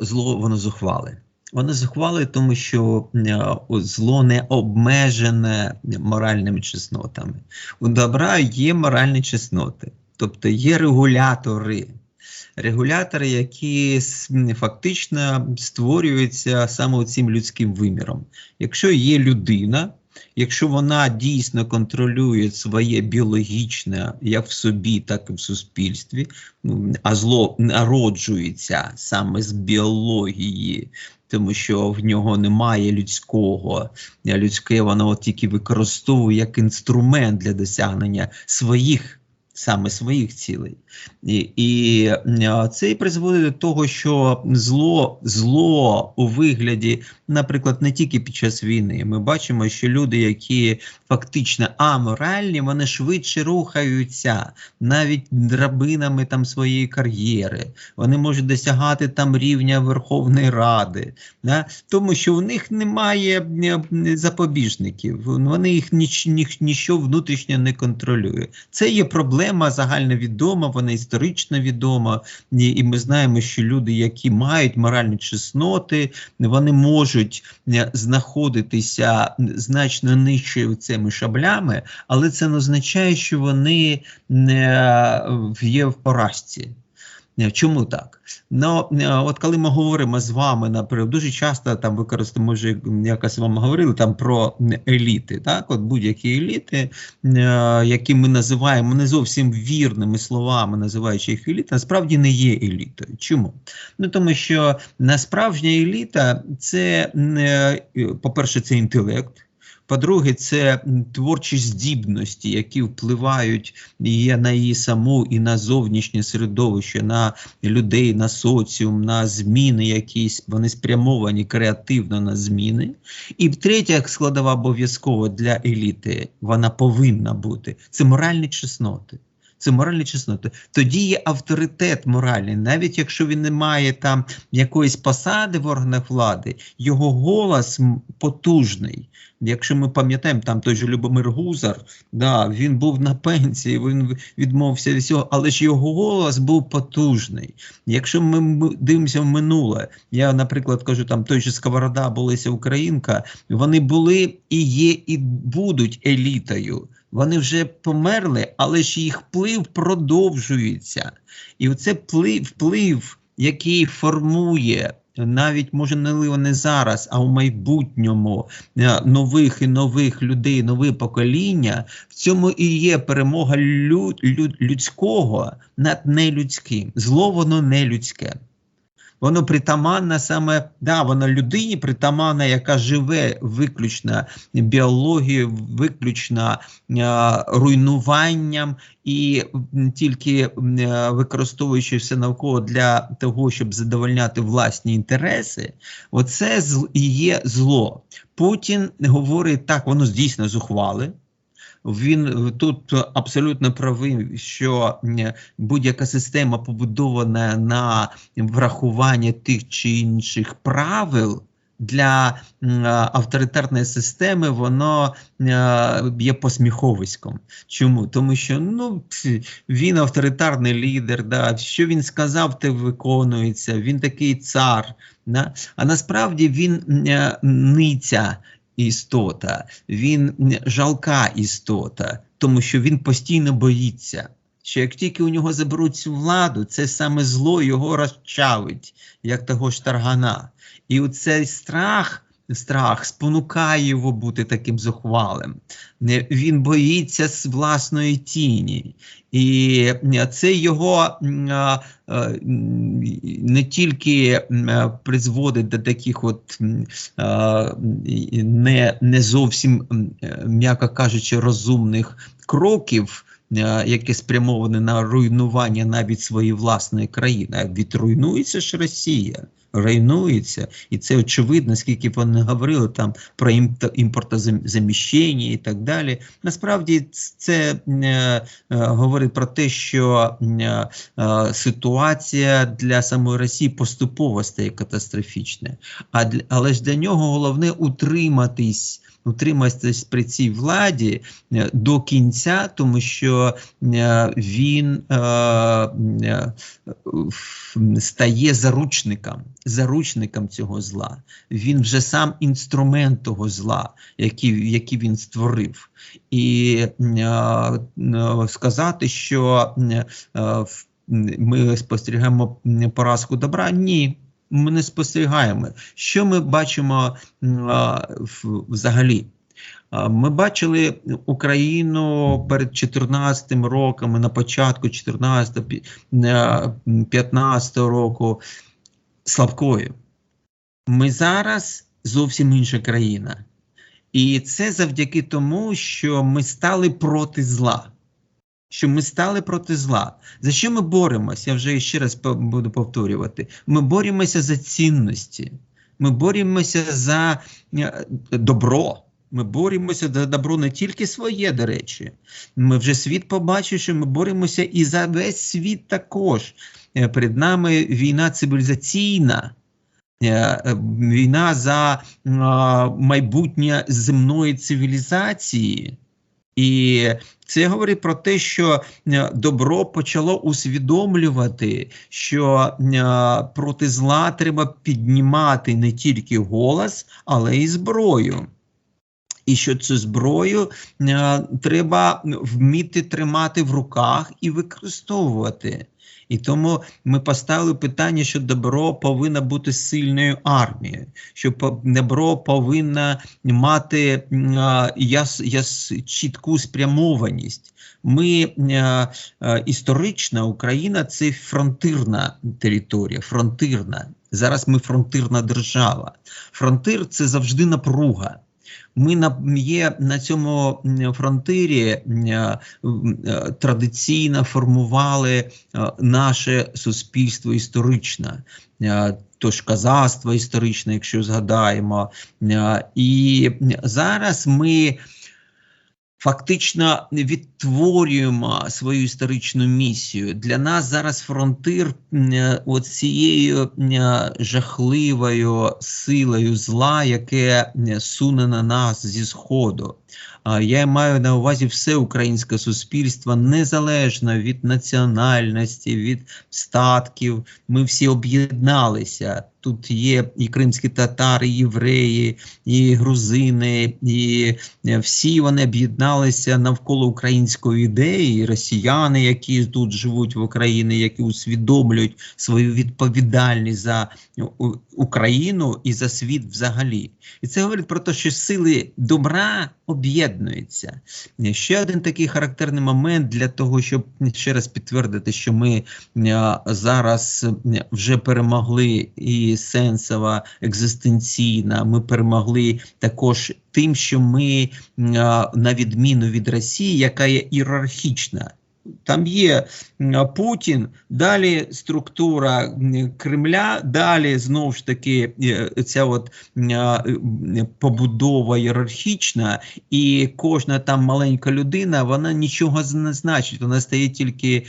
зло воно зухвале. Воно зухвале, тому що е, зло не обмежене моральними чеснотами. У добра є моральні чесноти, тобто є регулятори. Регулятори, які фактично створюються саме цим людським виміром. Якщо є людина, якщо вона дійсно контролює своє біологічне як в собі, так і в суспільстві, ну, а зло народжується саме з біології, тому що в нього немає людського, людське воно тільки використовує як інструмент для досягнення своїх саме своїх цілей. І і це і призводить до того, що зло зло у вигляді, наприклад, не тільки під час війни, ми бачимо, що люди, які фактично аморальні, вони швидше рухаються навіть драбинами там своєї кар'єри. Вони можуть досягати там рівня Верховної Ради, да? тому що в них немає запобіжників, вони їх ніч, ніч, ніщо внутрішньо не контролює. Це є проблема загальновідома, вона історично відома, і ми знаємо, що люди, які мають моральні чесноти, вони можуть знаходитися значно нижче цими шаблями, але це не означає, що вони є в поразці. Е, чому так? Ну, е, от коли ми говоримо з вами, наприклад, дуже часто там використовуємо, може, якось вам говорили там про еліти, так, от будь-які еліти, е, які ми називаємо не зовсім вірними словами, називаючи їх еліти, насправді не є елітою. Чому? Ну тому що насправжня еліта це, по-перше, це інтелект. По-друге, це творчі здібності, які впливають і на її саму, і на зовнішнє середовище, на людей, на соціум, на зміни якісь, вони спрямовані креативно на зміни. І третя складова обов'язково для еліти, вона повинна бути це моральні чесноти це моральні чесноти. Тоді є авторитет моральний, навіть якщо він не має там якоїсь посади в органах влади, його голос потужний. Якщо ми пам'ятаємо, там той же Любомир Гузар, да, він був на пенсії, він відмовився від цього, але ж його голос був потужний. Якщо ми дивимося в минуле, я, наприклад, кажу, там той же Сковорода, Болеся Українка, вони були і є, і будуть елітою. Вони вже померли, але ж їх вплив продовжується. І оце вплив, який формує. Навіть може не зараз, а у майбутньому е, нових і нових людей, нове покоління, в цьому і є перемога люд, люд, людського над нелюдським. Зло воно не людське воно притаманне саме да, воно людині притаманна, яка живе виключно біологією, виключно е, руйнуванням і тільки е, використовуючи все навколо для того, щоб задовольняти власні інтереси, оце і є зло. Путін говорить так, воно дійсно зухвали. Він тут абсолютно правий, що будь-яка система побудована на врахування тих чи інших правил. Для авторитарної системи воно є посміховиськом. Чому? Тому що ну, він авторитарний лідер, да, що він сказав, те виконується, він такий цар. Да? А насправді він ниця, істота, він жалка істота, тому що він постійно боїться. Що як тільки у нього заберуть цю владу, це саме зло його розчавить, як того ж таргана. І цей страх страх спонукає його бути таким зухвалим. Він боїться власної тіні. І це його не тільки призводить до таких от не, не зовсім, м'яко кажучи, розумних кроків. Які спрямовані на руйнування навіть своєї власної країни, а відруйнується ж Росія руйнується, і це очевидно, скільки вони говорили там про імпортозаміщення і так далі. Насправді це е, е, говорить про те, що е, ситуація для самої Росії поступово стає катастрофічною. Але ж для нього головне утриматись утриматись при цій владі е, до кінця, тому що е, він е, стає заручником, заручником цього зла. Він вже сам інструмент того зла, який, який він створив. І сказати, що ми спостерігаємо поразку добра, ні. Ми не спостерігаємо. Що ми бачимо а, взагалі? Ми бачили Україну перед 14 роками, на початку 14-15 року слабкою. Ми зараз зовсім інша країна. І це завдяки тому, що ми стали проти зла. Що ми стали проти зла. За що ми боремося? Я вже ще раз буду повторювати. Ми боремося за цінності. Ми боремося за е, добро. Ми боремося за добро не тільки своє, до речі. Ми вже світ побачив, що ми боремося і за весь світ також. Е, Перед нами війна цивілізаційна. Е, Війна за майбутнє земної цивілізації. І це говорить про те, що е, добро почало усвідомлювати, що е, проти зла треба піднімати не тільки голос, але й зброю. І що цю зброю е, треба вміти тримати в руках і використовувати. І тому ми поставили питання, що добро повинна бути сильною армією, що добро повинна мати а, яс, яс, чітку спрямованість. Ми а, а, історична Україна це фронтирна територія, фронтирна. Зараз ми фронтирна держава. Фронтир це завжди напруга. Ми на є на цьому фронтирі е, е, традиційно формували е, наше суспільство історичне. Тож казацтво історичне, якщо згадаємо, і зараз ми фактично відтворюємо свою історичну місію. Для нас зараз фронтир е, от цією е, жахливою силою зла, яке суне на нас зі сходу. Я маю на увазі все українське суспільство незалежно від національності, від статків. Ми всі об'єдналися. Тут є і кримські татари, і євреї, і грузини, і е, всі вони об'єдналися навколо української ідеї, і росіяни, які тут живуть в Україні, які усвідомлюють свою відповідальність за Україну і за світ взагалі. І це говорить про те, що сили добра об'єднуються. Ще один такий характерний момент для того, щоб ще раз підтвердити, що ми е, зараз е, вже перемогли і сенсова, екзистенційна. Ми перемогли також тим, що ми е, на відміну від Росії, яка є ієрархічна. Там є Путін, далі структура Кремля, далі знову ж таки е, ця от побудова ієрархічна, і кожна там маленька людина, вона нічого не значить, вона стає тільки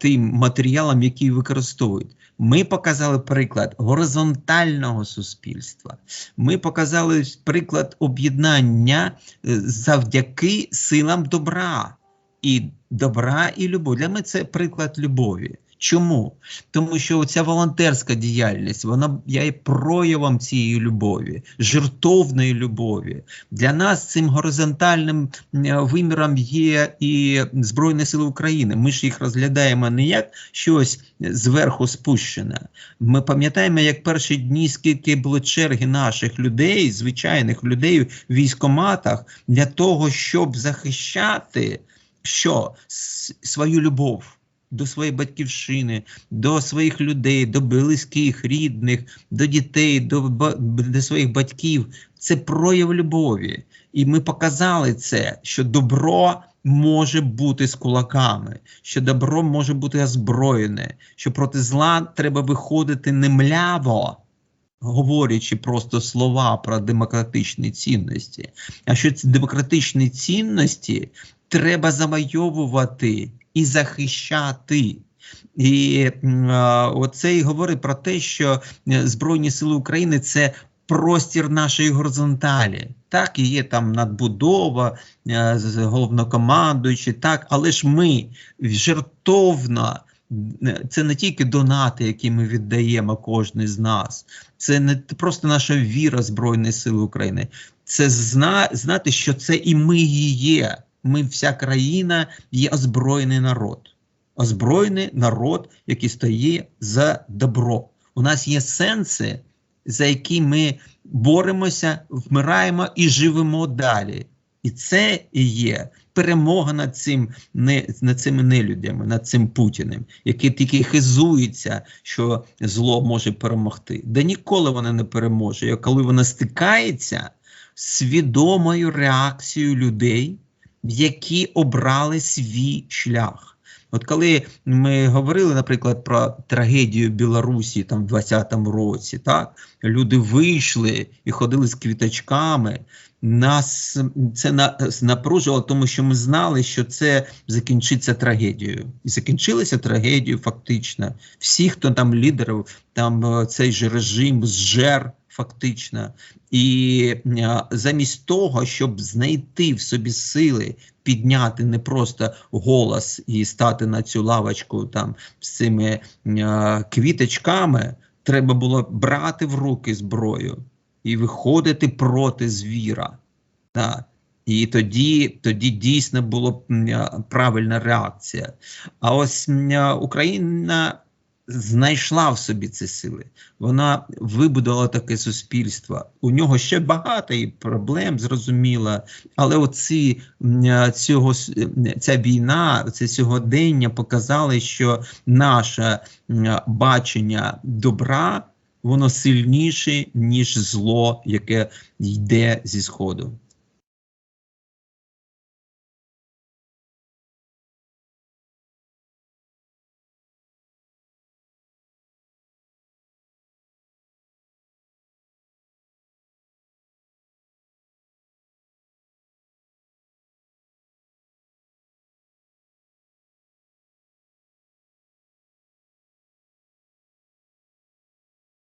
тим матеріалом, який використовують. Ми показали приклад горизонтального суспільства. Ми показали приклад об'єднання е, завдяки силам добра і добра і любові. Для мене це приклад любові. Чому? Тому що ця волонтерська діяльність, вона є проявом цієї любові, жертовної любові. Для нас цим горизонтальним виміром є і Збройні Сили України. Ми ж їх розглядаємо не як щось зверху спущене. Ми пам'ятаємо, як перші дні, скільки було черги наших людей, звичайних людей в військоматах для того, щоб захищати що свою любов до своєї батьківщини, до своїх людей, до близьких, рідних, до дітей, до, до своїх батьків. Це прояв любові. І ми показали це, що добро може бути з кулаками, що добро може бути озброєне, що проти зла треба виходити не мляво, говорячи просто слова про демократичні цінності, а що ці демократичні цінності треба завойовувати і захищати. І а, оце і говорить про те, що Збройні Сили України це простір нашої горизонталі. Так, і є там надбудова, е, головнокомандуючий, так, але ж ми жертовно, це не тільки донати, які ми віддаємо кожен з нас, це не просто наша віра Збройних сил України. Це зна, знати, що це і ми її є. Ми, вся країна, є озброєний народ. Озброєний народ, який стоїть за добро. У нас є сенси, за які ми боремося, вмираємо і живемо далі. І це і є перемога над цим не над цими нелюдями, над цим Путіним, який тільки хизується, що зло може перемогти. Да ніколи вона не переможе. І коли вона стикається з свідомою реакцією людей, які обрали свій шлях. От коли ми говорили, наприклад, про трагедію Білорусі там в 20-му році, так люди вийшли і ходили з квіточками. Нас це на, напружувало, тому що ми знали, що це закінчиться трагедією. І закінчилася трагедією фактично. Всі, хто там лідерів, там е, цей же режим зжер фактично. І е, замість того, щоб знайти в собі сили підняти не просто голос і стати на цю лавочку там з цими е, квіточками, треба було брати в руки зброю і виходити проти звіра. Так. І тоді, тоді дійсно була б, правильна реакція. А ось Україна знайшла в собі ці сили. Вона вибудувала таке суспільство. У нього ще багато і проблем, зрозуміло, але оці цього ця війна, це сьогодення показали, що наше бачення добра воно сильніше, ніж зло, яке йде зі сходу.